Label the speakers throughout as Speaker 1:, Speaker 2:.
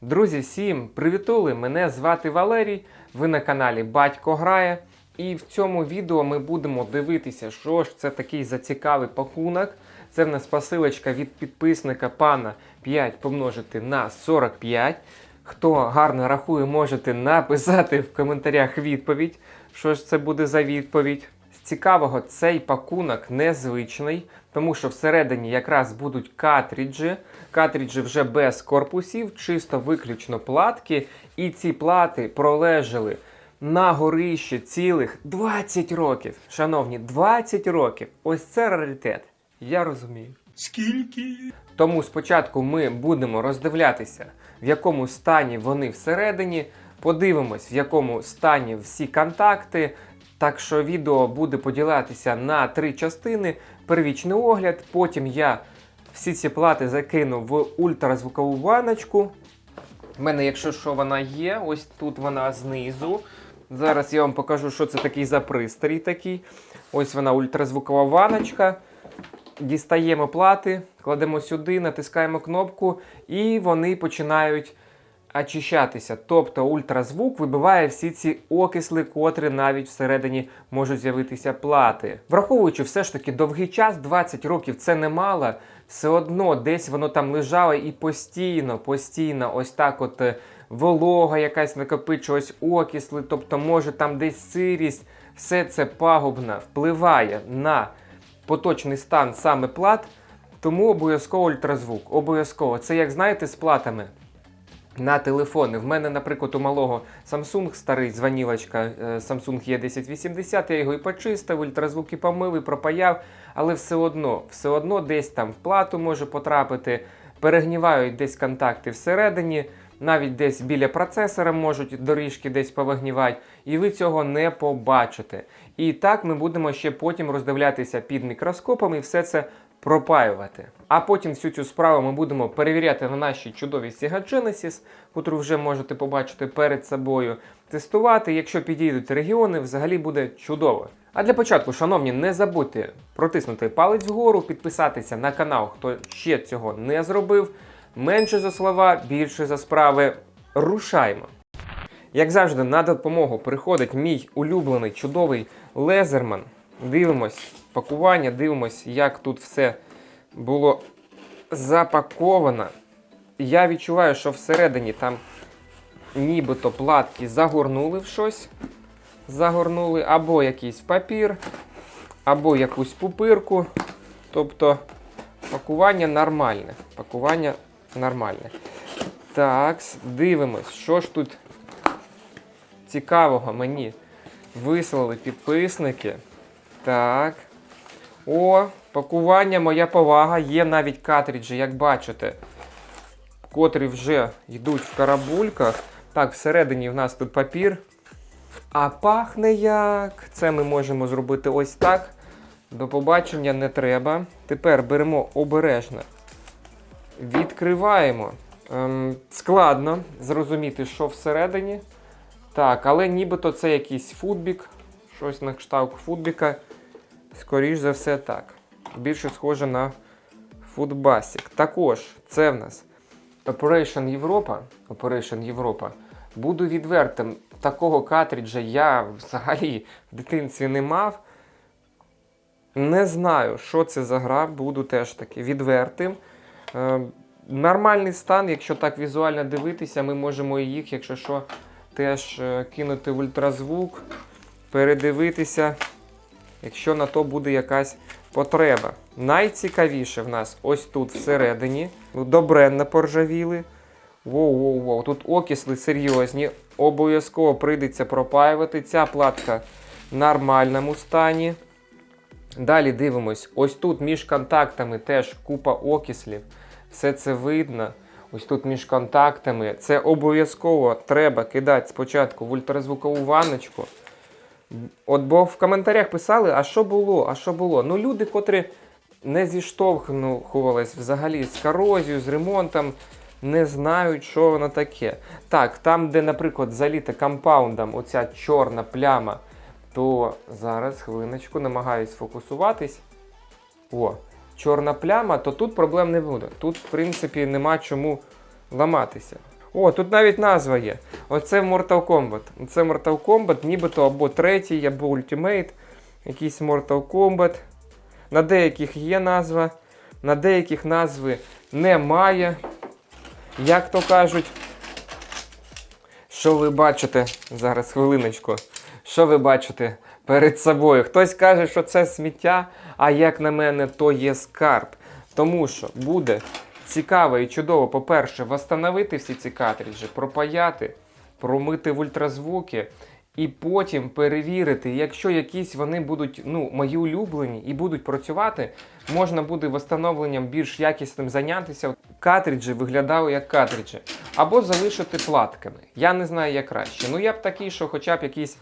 Speaker 1: Друзі, всім привітули! Мене звати Валерій. Ви на каналі Батько Грає. І в цьому відео ми будемо дивитися, що ж це такий зацікавий пакунок. Це в нас посилочка від підписника пана 5 помножити на 45. Хто гарно рахує, можете написати в коментарях відповідь, що ж це буде за відповідь. Цікавого, цей пакунок незвичний, тому що всередині якраз будуть картриджі. Картриджі вже без корпусів, чисто виключно платки. І ці плати пролежали на горищі цілих 20 років. Шановні, 20 років. Ось це раритет. Я розумію.
Speaker 2: Скільки?
Speaker 1: Тому спочатку ми будемо роздивлятися, в якому стані вони всередині. Подивимось, в якому стані всі контакти. Так що відео буде поділятися на три частини. Первічний огляд, потім я всі ці плати закину в ультразвукову баночку. У мене, якщо що, вона є, ось тут вона знизу. Зараз я вам покажу, що це такий за пристрій такий. Ось вона ультразвукова ваночка. Дістаємо плати, кладемо сюди, натискаємо кнопку, і вони починають очищатися. Тобто ультразвук вибиває всі ці окисли, котрі навіть всередині можуть з'явитися плати. Враховуючи все ж таки довгий час, 20 років це немало, все одно десь воно там лежало і постійно, постійно, ось так от е, волога якась накопичилась, окисли, тобто може там десь сирість, все це пагубно впливає на поточний стан саме плат, тому обов'язково ультразвук. Обов'язково. Це як знаєте з платами на телефони. В мене, наприклад, у малого Samsung старий звонілочка е, Samsung E1080, я його і почистив, ультразвук і помив, і пропаяв, але все одно, все одно десь там в плату може потрапити, перегнівають десь контакти всередині. Навіть десь біля процесора можуть доріжки десь повигнівати, і ви цього не побачите. І так ми будемо ще потім роздивлятися під мікроскопом і все це пропаювати. А потім всю цю справу ми будемо перевіряти на нашій чудовій Sega Genesis, яку вже можете побачити перед собою, тестувати. Якщо підійдуть регіони, взагалі буде чудово. А для початку, шановні, не забудьте протиснути палець вгору, підписатися на канал, хто ще цього не зробив. Менше за слова, більше за справи. Рушаймо! Як завжди, на допомогу приходить мій улюблений чудовий лезерман. Дивимось пакування, дивимось, як тут все було запаковано. Я відчуваю, що всередині там нібито платки загорнули в щось. Загорнули або якийсь папір, або якусь пупирку. Тобто пакування нормальне. Пакування нормальне. Так, дивимось, що ж тут цікавого мені вислали підписники. Так. О, пакування, моя повага. Є навіть картриджі, як бачите, котрі вже йдуть в карабульках. Так, всередині в нас тут папір. А пахне як. Це ми можемо зробити ось так. До побачення не треба. Тепер беремо обережно. Відкриваємо. Ем, складно зрозуміти, що всередині. Так, але нібито це якийсь футбік. Щось на кшталт футбіка. Скоріш за все так. Більше схоже на футбасік. Також це в нас Operation Європа. Operation Європа. Буду відвертим. Такого картриджа я взагалі в дитинстві не мав. Не знаю, що це за гра, буду теж таки відвертим. Е, нормальний стан, якщо так візуально дивитися, ми можемо їх, якщо що, теж е, кинути в ультразвук, передивитися, якщо на то буде якась потреба. Найцікавіше в нас ось тут всередині. Ну, Добренно поржавіли. Воу-воу-воу, тут окисли серйозні. Обов'язково прийдеться пропаювати. Ця платка в нормальному стані. Далі дивимось, ось тут між контактами теж купа окислів. Все це видно. Ось тут між контактами. Це обов'язково треба кидати спочатку в ультразвукову ванночку. От бо в коментарях писали, а що було, а що було. Ну, люди, котрі не зіштовхувались взагалі з корозією, з ремонтом, не знають, що воно таке. Так, там, де, наприклад, заліта компаундом оця чорна пляма, то зараз хвилиночку намагаюсь фокусуватись. О, чорна пляма, то тут проблем не буде. Тут, в принципі, нема чому ламатися. О, тут навіть назва є. Оце Mortal Kombat. Це Mortal Kombat, нібито або третій, або Ultimate, якийсь Mortal Kombat. На деяких є назва, на деяких назви немає. Як то кажуть, що ви бачите? Зараз хвилиночку. Що ви бачите перед собою? Хтось каже, що це сміття, а як на мене, то є скарб. Тому що буде цікаво і чудово, по-перше, встановити всі ці картриджі, пропаяти, промити в ультразвуки. І потім перевірити, якщо якісь вони будуть ну, мої улюблені і будуть працювати, можна буде встановленням більш якісним зайнятися. Картриджі виглядали як картриджі. Або залишити платками. Я не знаю, як краще. Ну я б такий, що хоча б якісь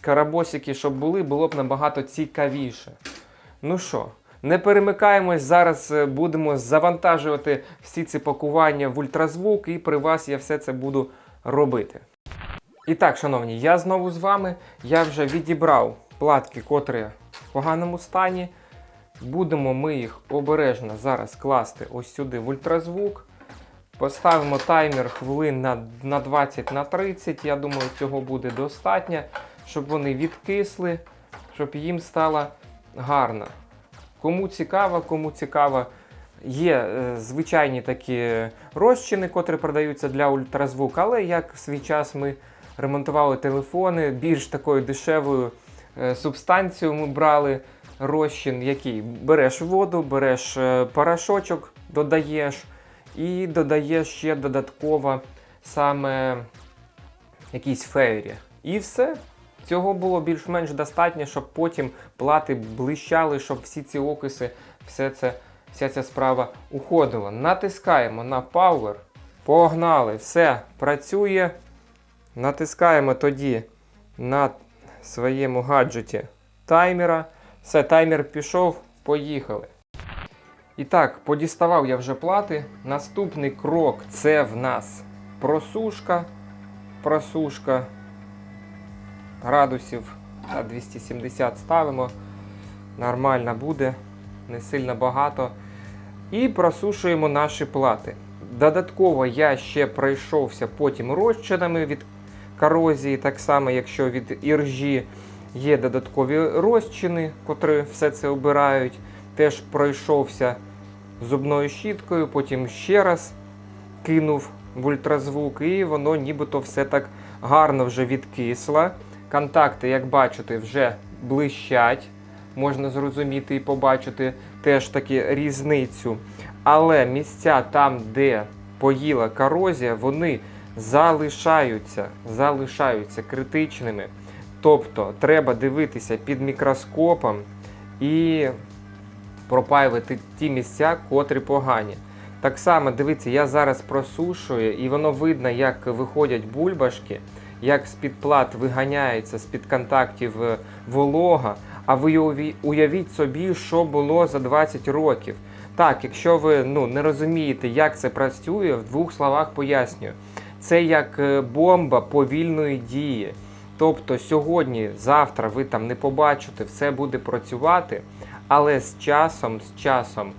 Speaker 1: карабосики, щоб були, було б набагато цікавіше. Ну що, не перемикаємось, зараз е, будемо завантажувати всі ці пакування в ультразвук, і при вас я все це буду робити. І так, шановні, я знову з вами. Я вже відібрав платки, котрі в поганому стані. Будемо ми їх обережно зараз класти ось сюди в ультразвук. Поставимо таймер хвилин на, на 20 на 30. Я думаю, цього буде достатньо, щоб вони відкисли, щоб їм стало гарно. Кому цікаво, кому цікаво, є е, звичайні такі розчини, котрі продаються для ультразвук, але як в свій час ми ремонтували телефони, більш такою дешевою е, субстанцією ми брали розчин, який береш воду, береш е, порошочок, додаєш і додаєш ще додатково саме якісь фейрі. І все. Цього було більш-менш достатньо, щоб потім плати блищали, щоб всі ці окиси, все це, вся ця справа уходила. Натискаємо на Power. Погнали, все працює. Натискаємо тоді на своєму гаджеті таймера. Все, таймер пішов, поїхали. І так, подіставав я вже плати. Наступний крок це в нас просушка. Просушка градусів та 270 ставимо. Нормально буде, не сильно багато. І просушуємо наші плати. Додатково я ще пройшовся потім розчинами від корозії, так само, якщо від іржі є додаткові розчини, котрі все це обирають. Теж пройшовся зубною щіткою, потім ще раз кинув в ультразвук, і воно нібито все так гарно вже відкисло. Контакти, як бачите, вже блищать. Можна зрозуміти і побачити теж таки різницю. Але місця там, де поїла корозія, вони залишаються, залишаються критичними. Тобто треба дивитися під мікроскопом і пропаювати ті місця, котрі погані. Так само, дивіться, я зараз просушую, і воно видно, як виходять бульбашки, як з-під плат виганяється з-під контактів е, волога. А ви уявіть собі, що було за 20 років. Так, якщо ви ну, не розумієте, як це працює, в двох словах пояснюю. Це як е, бомба повільної дії. Тобто сьогодні, завтра ви там не побачите, все буде працювати, але з часом, з часом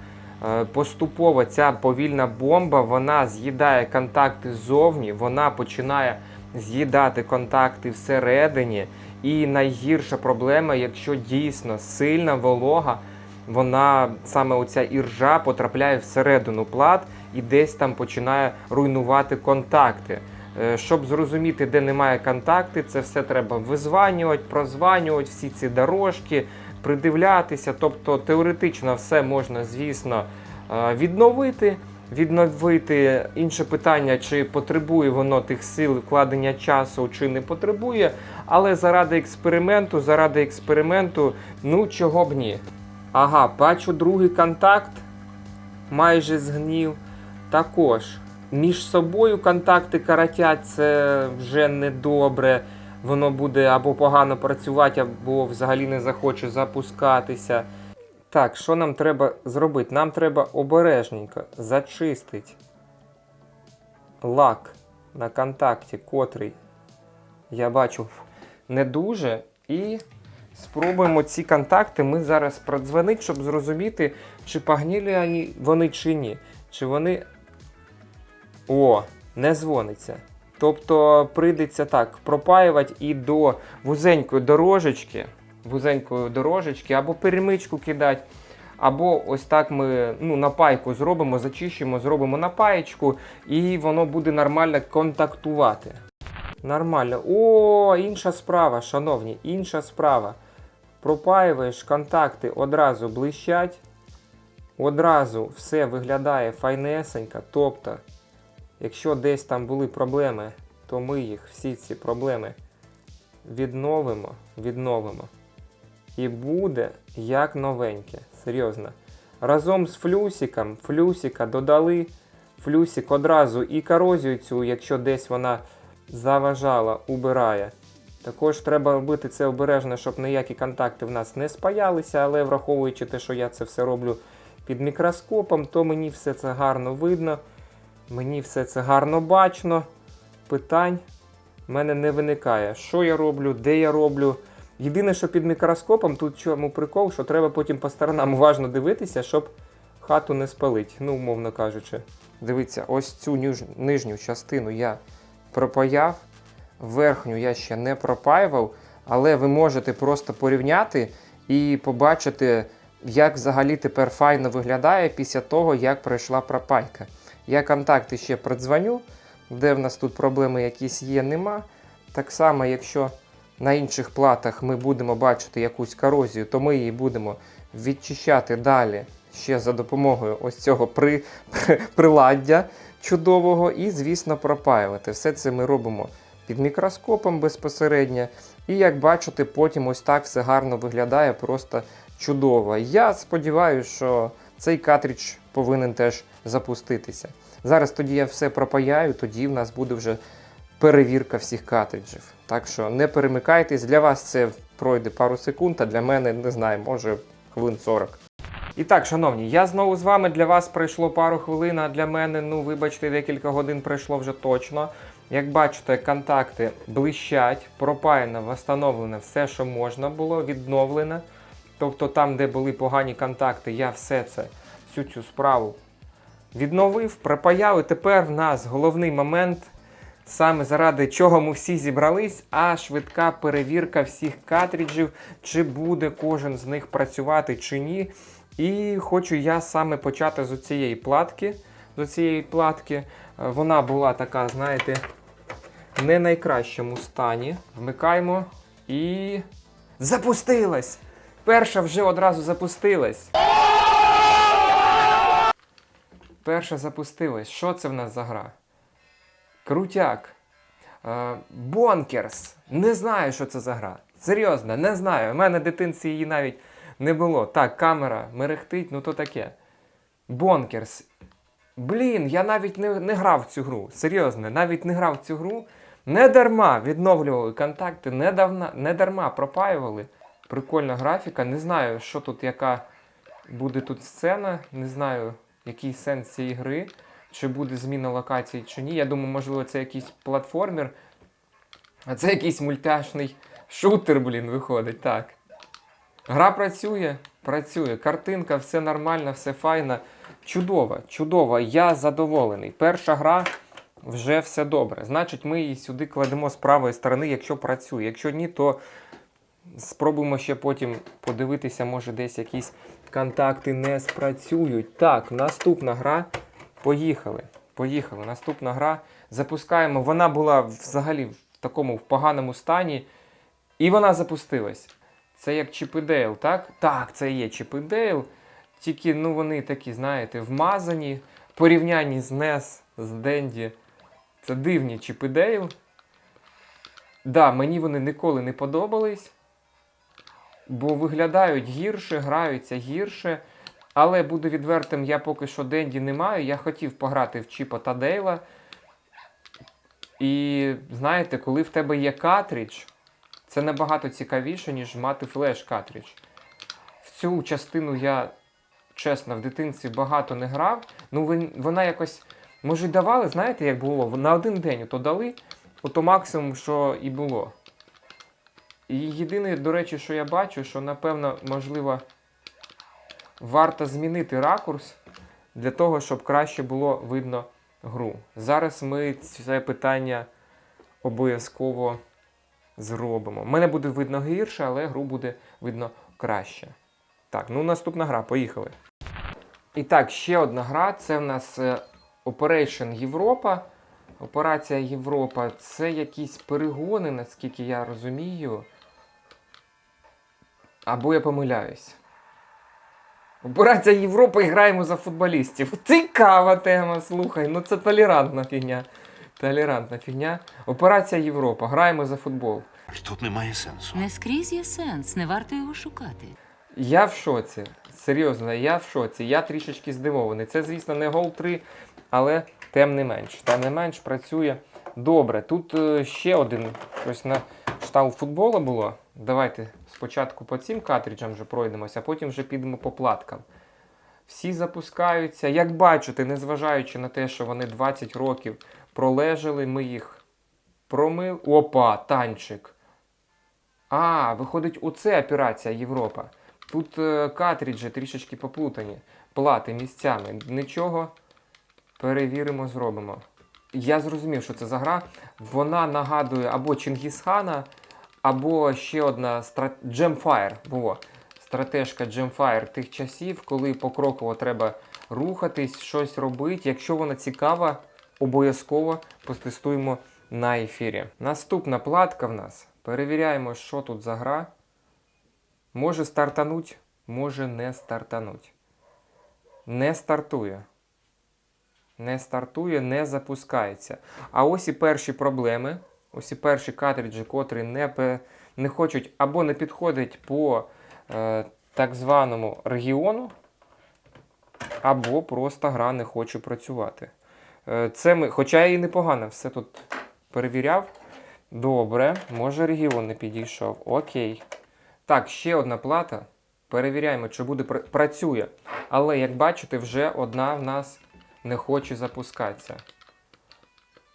Speaker 1: е, поступово ця повільна бомба вона з'їдає контакти ззовні, вона починає з'їдати контакти всередині. І найгірша проблема, якщо дійсно сильна волога, вона саме оця іржа потрапляє всередину плат і десь там починає руйнувати контакти. Е, Щоб зрозуміти, де немає контакти, це все треба визванювати, прозванювати, всі ці дорожки, придивлятися. Тобто теоретично все можна, звісно, е, відновити. Відновити інше питання, чи потребує воно тих сил вкладення часу, чи не потребує. Але заради експерименту, заради експерименту, ну чого б ні. Ага, бачу другий контакт майже згнів. Також між собою контакти каратять, це вже недобре. Воно буде або погано працювати, або взагалі не захоче запускатися. Так, що нам треба зробити? Нам треба обережненько зачистити лак на контакті, котрий я бачу не дуже. І спробуємо ці контакти ми зараз продзвонити, щоб зрозуміти, чи погнілі вони- чи ні. Чи вони. О, не дзвониться. Тобто прийдеться так пропаювати і до вузенької дорожечки, вузенької дорожечки, або перемичку кидати, або ось так ми ну, на пайку зробимо, зачищимо, зробимо на паєчку, і воно буде нормально контактувати. Нормально. О, інша справа, шановні, інша справа. Пропаюєш контакти, одразу блищать, одразу все виглядає файнесенько. Тобто, якщо десь там були проблеми, то ми їх, всі ці проблеми відновимо, відновимо. І буде як новеньке. Серйозно. Разом з флюсиком, флюсика додали. Флюсик одразу і корозію цю, якщо десь вона заважала, убирає. Також треба робити це обережно, щоб ніякі контакти в нас не спаялися, але враховуючи те, що я це все роблю під мікроскопом, то мені все це гарно видно, мені все це гарно бачно. Питань в мене не виникає. Що я роблю, де я роблю. Єдине, що під мікроскопом, тут чому прикол, що треба потім по сторонам уважно дивитися, щоб хату не спалить, ну, умовно кажучи. Дивіться, ось цю нижню частину я пропаяв, верхню я ще не пропаював, але ви можете просто порівняти і побачити, як взагалі тепер файно виглядає після того, як пройшла пропайка. Я контакти ще продзвоню, де в нас тут проблеми якісь є, нема. Так само, якщо на інших платах ми будемо бачити якусь корозію, то ми її будемо відчищати далі ще за допомогою ось цього при, приладдя чудового і, звісно, пропаювати. Все це ми робимо під мікроскопом безпосередньо. І як бачите, потім ось так все гарно виглядає, просто чудово. Я сподіваюся, що цей картридж повинен теж запуститися. Зараз тоді я все пропаяю, тоді в нас буде вже перевірка всіх картриджів. Так що не перемикайтесь, для вас це пройде пару секунд, а для мене не знаю, може хвилин 40. І так, шановні, я знову з вами. Для вас пройшло пару хвилин, а для мене, ну вибачте, декілька годин пройшло вже точно. Як бачите, контакти блищать, пропаяно, встановлено все, що можна було, відновлено. Тобто там, де були погані контакти, я все це, всю цю справу відновив, пропаяв. І тепер в нас головний момент, саме заради чого ми всі зібрались, а швидка перевірка всіх картриджів, чи буде кожен з них працювати чи ні. І хочу я саме почати з цієї платки. З цієї платки. Е, Вона була така, знаєте, не найкращому стані. Вмикаємо і. Запустилась! Перша вже одразу запустилась. Перша запустилась. Що це в нас за гра? Крутяк. Е, Бонкерс. Не знаю, що це за гра. Серйозно, не знаю. У мене дитинці її навіть не було. Так, камера мерехтить, ну то таке. Бонкерс. Блін, я навіть не, не грав в цю гру. Серйозно, навіть не грав в цю гру. Не дарма відновлювали контакти, не, не дарма пропаювали. Прикольна графіка. Не знаю, що тут, яка буде тут сцена. Не знаю, який сенс цієї гри. Чи буде зміна локації, чи ні. Я думаю, можливо, це якийсь платформер. А це якийсь мультяшний шутер, блін, виходить. Так. Гра працює, працює. Картинка, все нормально, все файно. Чудово, чудово. Я задоволений. Перша гра вже все добре. Значить, ми її сюди кладемо з правої сторони, якщо працює. Якщо ні, то спробуємо ще потім подивитися, може десь якісь контакти не спрацюють. Так, наступна гра. Поїхали. Поїхали. Наступна гра. Запускаємо. Вона була взагалі в такому в поганому стані. І вона запустилась. Це як Чіп і Дейл, так? Так, це є Чіп і Дейл. Тільки ну, вони такі, знаєте, вмазані. Порівнянні з NES, з Денді. Це дивні Чіп Дейл. Да, мені вони ніколи не подобались. Бо виглядають гірше, граються гірше. Але буду відвертим, я поки що Денді не маю. Я хотів пограти в Чіпа та Дейла. І знаєте, коли в тебе є картридж, це набагато цікавіше, ніж мати флеш-картридж. В цю частину я, чесно, в дитинстві багато не грав. Ну, вона якось. Може, й давали, знаєте, як було? На один день то дали, ото максимум, що і було. І єдине, до речі, що я бачу, що напевно, можливо, варто змінити ракурс для того, щоб краще було видно гру. Зараз ми це питання обов'язково зробимо. Мене буде видно гірше, але гру буде видно краще. Так, ну наступна гра, поїхали. І так, ще одна гра. Це в нас е, Operation Європа. Операція Європа це якісь перегони, наскільки я розумію. Або я помиляюсь. Операція Європа і граємо за футболістів. Цікава тема, слухай. Ну це толерантна фігня. Толерантна фігня. Операція Європа. Граємо за футбол.
Speaker 2: Тут немає сенсу.
Speaker 3: Не скрізь є сенс, не варто його шукати.
Speaker 1: Я в шоці. Серйозно, я в шоці. Я трішечки здивований. Це, звісно, не гол 3, але тим не менш. Тим не менш працює добре. Тут е, ще один щось на штаб футболу було. Давайте спочатку по цим картриджам вже пройдемося, а потім вже підемо по платкам. Всі запускаються. Як бачите, незважаючи на те, що вони 20 років пролежали, ми їх промили. Опа, танчик. А, виходить, оце операція Європа. Тут е, картриджі трішечки поплутані. Плати місцями. Нічого. Перевіримо, зробимо. Я зрозумів, що це за гра. Вона нагадує або Чингісхана, або ще одна стра... Gemfire. Було. Стратежка Gemfire тих часів, коли покроково треба рухатись, щось робити. Якщо вона цікава, обов'язково потестуємо на ефірі. Наступна платка в нас. Перевіряємо, що тут за гра. Може стартануть, може не стартануть. Не стартує. Не стартує, не запускається. А ось і перші проблеми. Ось і перші картриджі, котрі не, не хочуть або не підходять по е, так званому регіону, або просто гра не хоче працювати. Е, це ми, хоча і непогано, все тут перевіряв. Добре, може регіон не підійшов. Окей. Так, ще одна плата. Перевіряємо, чи буде працює. Але як бачите, вже одна в нас не хоче запускатися.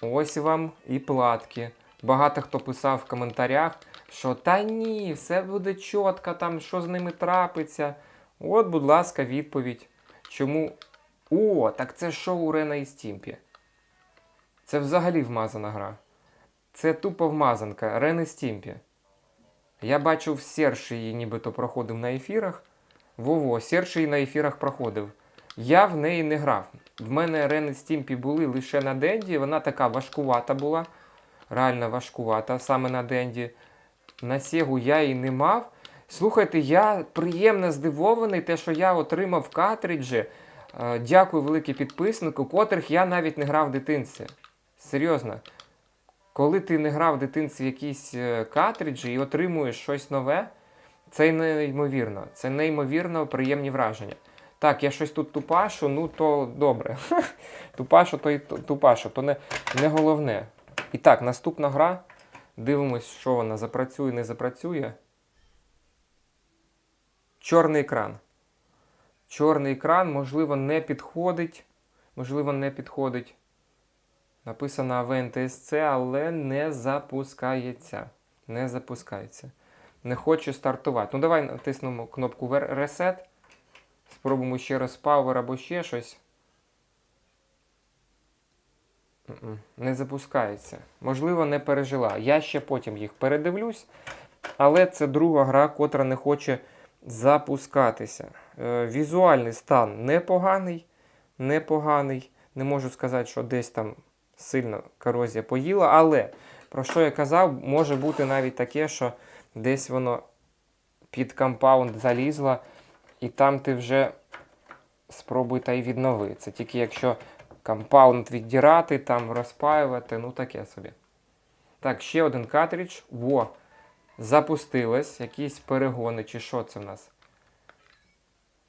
Speaker 1: Ось вам і платки. Багато хто писав в коментарях, що та ні, все буде чітко, там що з ними трапиться. От, будь ласка, відповідь. Чому. О, так це шоу Рена і Стімпі. Це взагалі вмазана гра. Це тупо вмазанка. Рен і Стімпі. Я бачив Серж її нібито проходив на ефірах. Вово, Серж її на ефірах проходив. Я в неї не грав. В мене Рен і Стімпі були лише на Денді. Вона така важкувата була. Реально важкувата саме на Денді. На Сегу я її не мав. Слухайте, я приємно здивований, те, що я отримав картриджі. Е, Дякую великий підписнику, котрих я навіть не грав в дитинстві. Серйозно. Коли ти не грав в дитинстві якісь е, картриджі і отримуєш щось нове, це неймовірно. Це неймовірно приємні враження. Так, я щось тут тупашу, ну то добре. тупашу, то ту- тупашу, то не, не головне. І так, наступна гра. Дивимось, що вона запрацює, не запрацює. Чорний екран. Чорний екран, можливо, не підходить. Можливо, не підходить. Написано AVNTSC, але не запускається. Не запускається. Не хоче стартувати. Ну, давай натиснемо кнопку Reset. Спробуємо ще раз Power або ще щось. Не запускається. Можливо, не пережила. Я ще потім їх передивлюсь. Але це друга гра, котра не хоче запускатися. Е, візуальний стан непоганий. Непоганий. Не можу сказати, що десь там сильно корозія поїла, але про що я казав, може бути навіть таке, що десь воно під компаунд залізло, і там ти вже спробуй та й віднови. Це тільки якщо компаунд віддірати, там розпаювати, ну таке собі. Так, ще один картридж. Во, запустилось, якісь перегони, чи що це в нас?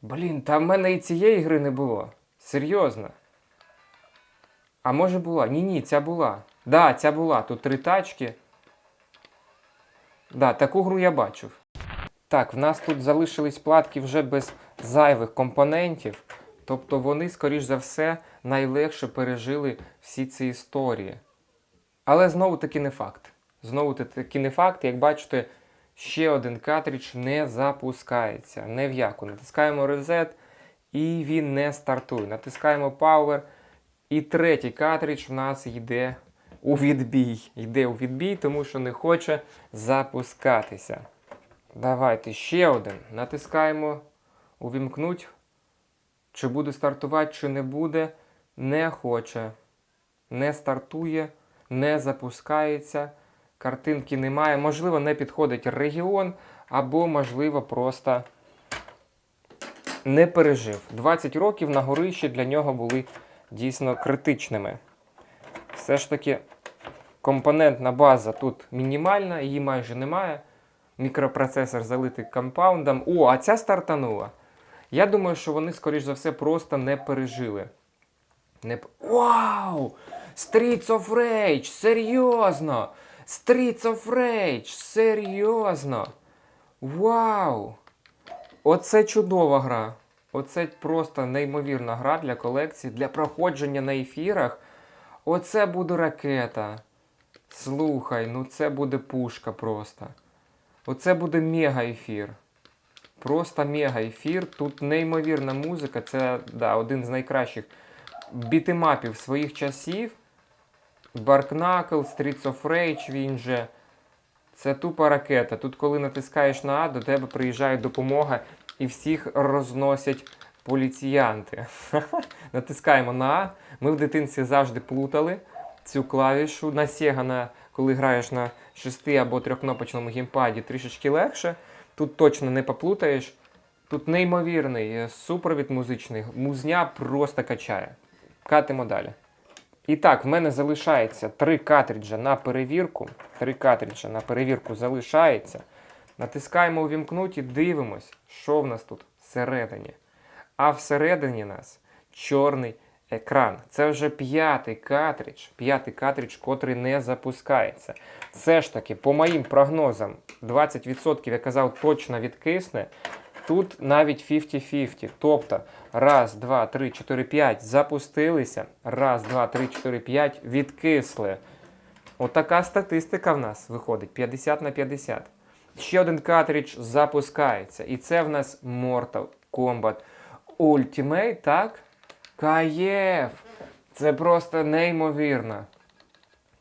Speaker 1: Блін, та в мене і цієї гри не було. Серйозно. А може була? Ні, ні, ця була. Да, ця була. Тут три тачки. Да, таку гру я бачив. Так, в нас тут залишились платки вже без зайвих компонентів. Тобто вони, скоріш за все, найлегше пережили всі ці історії. Але знову таки не факт. Знову таки не факт, як бачите, ще один картридж не запускається. Не в яку. Натискаємо Reset і він не стартує. Натискаємо Power І третій картридж у нас йде у відбій. Йде у відбій, тому що не хоче запускатися. Давайте ще один. Натискаємо увімкнуть. Чи буде стартувати, чи не буде. Не хоче. Не стартує, не запускається. Картинки немає. Можливо, не підходить регіон, або, можливо, просто не пережив. 20 років на горищі для нього були дійсно критичними. Все ж таки, компонентна база тут мінімальна, її майже немає. Мікропроцесор залитий компаундом. О, а ця стартанула. Я думаю, що вони, скоріш за все, просто не пережили. Не... Вау! Streets of Rage! Серйозно! Streets of Rage! Серйозно! Вау! Оце чудова гра. Оце просто неймовірна гра для колекції, для проходження на ефірах. Оце буде ракета. Слухай, ну це буде пушка просто. Оце буде мега ефір. Просто мега ефір. Тут неймовірна музика. Це да, один з найкращих бітемапів своїх часів. Баркнакл, Streets of Rage, він же. Це тупа ракета. Тут, коли натискаєш на А, до тебе приїжджає допомога і всіх розносять поліціянти. Натискаємо на А. Ми в дитинстві завжди плутали цю клавішу. На коли граєш на шести або трьохкнопочному геймпаді, трішечки легше. Тут точно не поплутаєш. Тут неймовірний е, супровід музичний. Музня просто качає. Катимо далі. І так, в мене залишається три картриджа на перевірку. Три картриджа на перевірку залишається. Натискаємо увімкнуть і дивимось, що в нас тут всередині. А всередині нас чорний екран. Це вже п'ятий картридж, п'ятий картридж, котрий не запускається. Все ж таки, по моїм прогнозам, 20% я казав, точно відкисне. Тут навіть 50-50. Тобто, раз, два, три, чотири, п'ять запустилися. Раз, два, три, чотири, п'ять відкисли. Отака статистика в нас виходить 50 на 50. Ще один картридж запускається. І це в нас Mortal Kombat Ultimate, так? Каєв! Це просто неймовірно.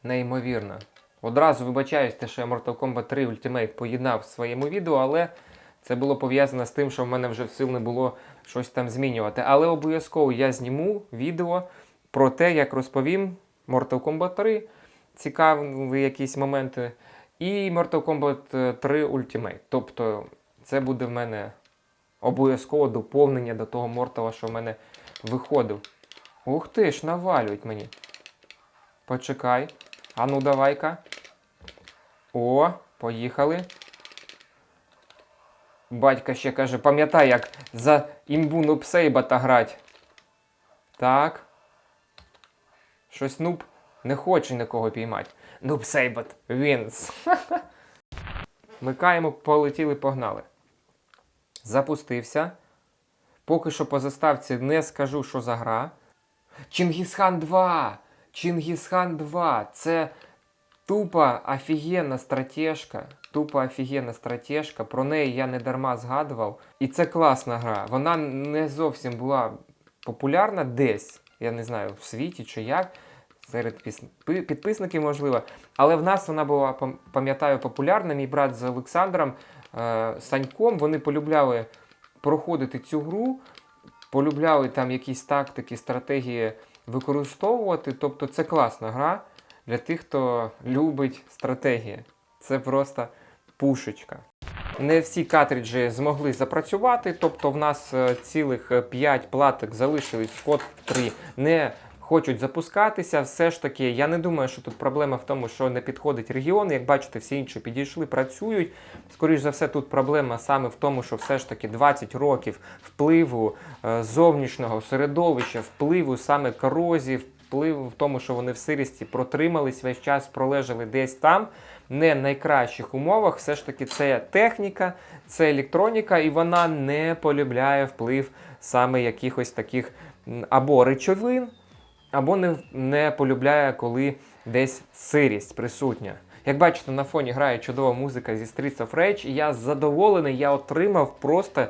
Speaker 1: Неймовірно. Одразу вибачаюсь, те, що я Mortal Kombat 3 Ultimate поєднав в своєму відео, але це було пов'язано з тим, що в мене вже сил не було щось там змінювати. Але обов'язково я зніму відео про те, як розповім Mortal Kombat 3, цікаві якісь моменти, і Mortal Kombat 3 Ultimate. Тобто це буде в мене обов'язково доповнення до того Мортала, що в мене виходив. Ух ти ж, навалюють мені. Почекай. А ну давай-ка. О, поїхали. Батька ще каже, пам'ятай, як за імбу Нупсейбата грать. Так. Щось нуб не хоче нікого піймати. Нупсейбат, Вінс. Микаємо, полетіли, погнали. Запустився. Поки що по заставці не скажу, що за гра. Чингісхан 2! Чингісхан 2! Це тупа офігенна стратежка. Тупа офігенна стратежка. Про неї я не дарма згадував. І це класна гра. Вона не зовсім була популярна десь. Я не знаю, в світі чи як. Серед підписників, можливо. Але в нас вона була, пам'ятаю, популярна. Мій брат з Олександром е, Саньком. Вони полюбляли проходити цю гру, полюбляли там якісь тактики, стратегії використовувати. Тобто це класна гра для тих, хто любить стратегії. Це просто пушечка. Не всі картриджі змогли запрацювати, тобто в нас е, цілих 5 платок залишились, котрі не хочуть запускатися. Все ж таки, я не думаю, що тут проблема в тому, що не підходить регіон. Як бачите, всі інші підійшли, працюють. Скоріше за все, тут проблема саме в тому, що все ж таки 20 років впливу е, зовнішнього середовища, впливу саме корозії, впливу в тому, що вони в сирісті протримались весь час, пролежали десь там. Не найкращих умовах, все ж таки це техніка, це електроніка, і вона не полюбляє вплив саме якихось таких або речовин, або не, не полюбляє, коли десь сирість присутня. Як бачите, на фоні грає чудова музика зі Streets of Rage, і я задоволений, я отримав просто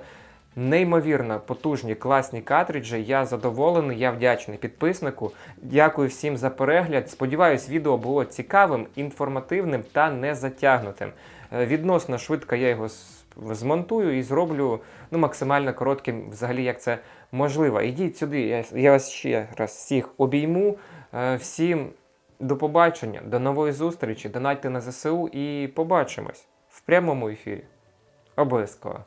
Speaker 1: Неймовірно потужні, класні картриджі. Я задоволений, я вдячний підписнику. Дякую всім за перегляд. Сподіваюсь, відео було цікавим, інформативним та не затягнутим. Е, Відносно швидко я його змонтую і зроблю ну, максимально коротким, взагалі, як це можливо. Ідіть сюди, я, я вас ще раз всіх обійму. Е, Всім до побачення, до нової зустрічі, донатьте на ЗСУ і побачимось в прямому ефірі. Обов'язково.